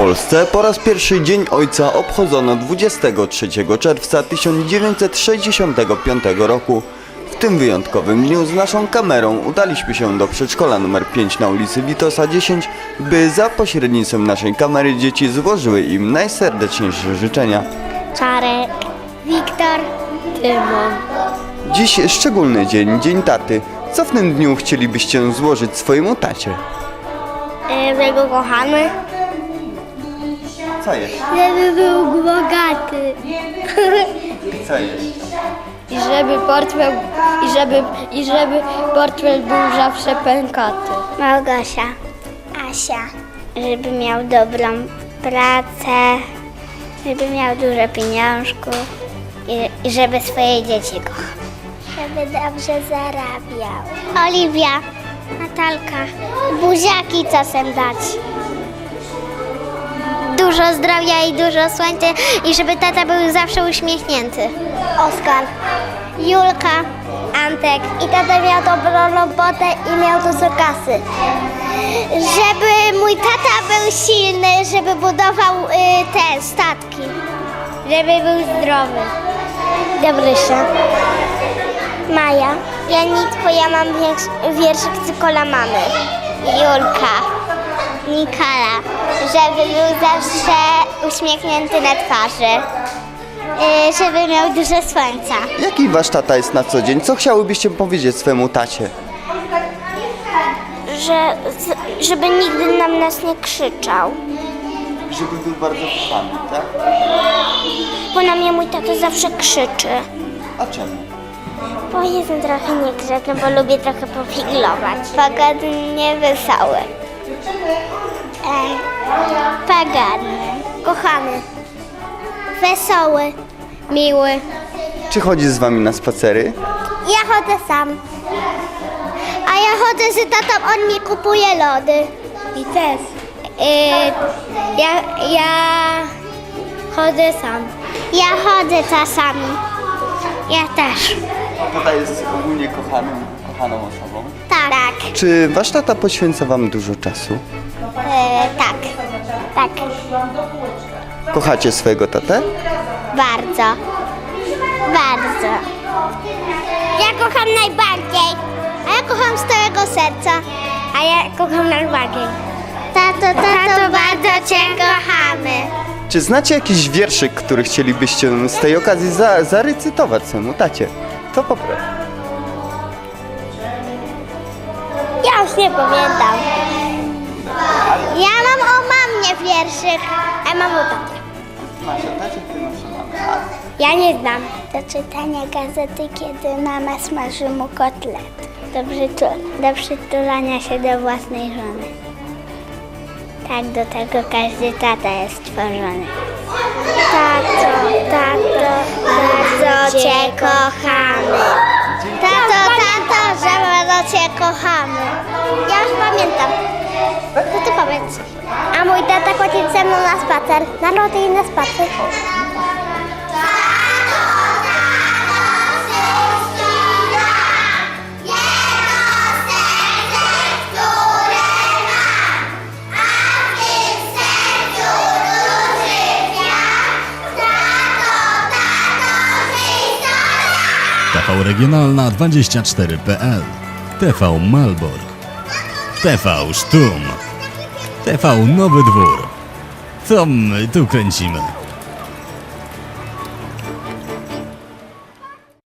Polsce po raz pierwszy Dzień Ojca obchodzono 23 czerwca 1965 roku. W tym wyjątkowym dniu z naszą kamerą udaliśmy się do przedszkola nr 5 na ulicy Witosa 10, by za pośrednictwem naszej kamery dzieci złożyły im najserdeczniejsze życzenia. Czarek, Wiktor, Tymon. Dziś szczególny dzień, Dzień Taty. Co w tym dniu chcielibyście złożyć swojemu tacie? Że go kochamy. Co jest? Żeby był bogaty. Co jest? I żeby portfel, i żeby, i żeby portfel był zawsze pękaty. Małgosia, Asia. Żeby miał dobrą pracę, żeby miał dużo pieniążków i, i żeby swoje dzieci kochał. Żeby dobrze zarabiał. Oliwia, Natalka, buziaki czasem dać. Dużo zdrowia i dużo słońca i żeby tata był zawsze uśmiechnięty. Oskar, Julka, Antek i tata miał dobrą robotę i miał dużo kasy. Żeby mój tata był silny, żeby budował y, te statki. Żeby był zdrowy. Dobrysia. Maja. Ja nic, bo ja mam wiersz, wierszyk Cykola mamy. Julka. Nikala. Żeby był zawsze uśmiechnięty na twarzy. Y, żeby miał dużo słońca. Jaki wasz tata jest na co dzień? Co chciałybyście powiedzieć swojemu tacie? Że, żeby nigdy na nas nie krzyczał. Żeby był bardzo kochany, tak? Bo na mnie mój tata zawsze krzyczy. A czemu? Bo jestem trochę niegrzeczny, bo lubię trochę powiglować. Pogodnie wesoły. E, pogodny. Kochany. Wesoły. Miły. Czy chodzi z wami na spacery? Ja chodzę sam. A ja chodzę z tatą, on mi kupuje lody. I też. ja, ja chodzę sam. Ja chodzę czasami. Ja też. Tata jest ogólnie kochanym, kochaną osobą. Tak. Czy wasz tata poświęca wam dużo czasu? E, tak. Tak. Kochacie swojego tatę? Bardzo. Bardzo. Ja kocham najbardziej. A ja kocham z całego serca. A ja kocham najbardziej. Tato, tato, bardzo Cię kochamy. Czy znacie jakiś wierszyk, który chcielibyście z tej okazji za, zarecytować swojemu tacie? To poproszę. Nie pamiętam. Ja mam o mamie wierszyk, a mam o tacie. Ja nie znam. Do czytania gazety, kiedy mama smaży mu kotlet. Do, przytu- do przytulania się do własnej żony. Tak, do tego każdy tata jest stworzony. Tato, tato, bardzo Cię kochamy. Tato, tato, że bardzo Cię kochamy. Pamiętam. No to powiedz. A mój tata chodzi ze mną na spacer. Na lody i na spacer. TV Regionalna 24.pl TV Malbork TV Sztum TV Nowy Dwór Co my tu kręcimy?